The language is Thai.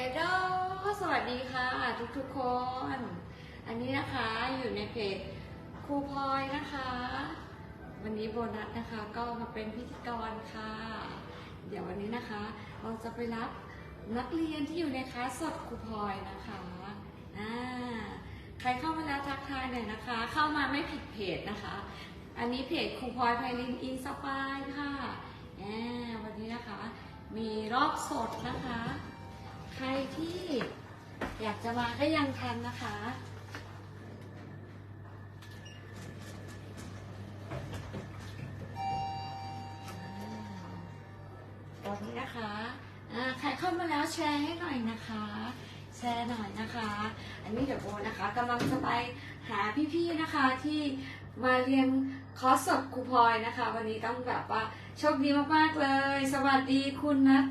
ฮลโหลสวัสดีค่ะทุกทุกๆคน อันนี้นะคะอยู่ในเพจครูพลอยนะคะ วันนี้โบนัสนะคะก็มาเป็นพิธีกรค่ะ เดี๋ยววันนี้นะคะ เราจะไปรับนักเรียนที่อยู่ในคลาสสดครูพลอยนะคะอ่าใครเข้ามาแล้วทักทายหน่อยนะคะ เข้ามาไม่ผิดเพจนะคะ อันนี้เพจครูพลอยไพลินอินสปายค่ะอ่าวันนี้นะคะ มีรอบสดนะคะ รที่อยากจะมาก็ยังทันนะคะตอนนี้นะคะใครเข้ามาแล้วแชร์ให้หน่อยนะคะ แชร์หน่อยนะคะ อันนี้เดี๋ยวโบนะคะกำลังจะไปหาพี่ๆนะคะที่มาเรียนคอร์สสดครูพลอยนะคะ วันนี้ต้องแบบว่าโชคดีมากๆเลย สวัสดีคุณนัท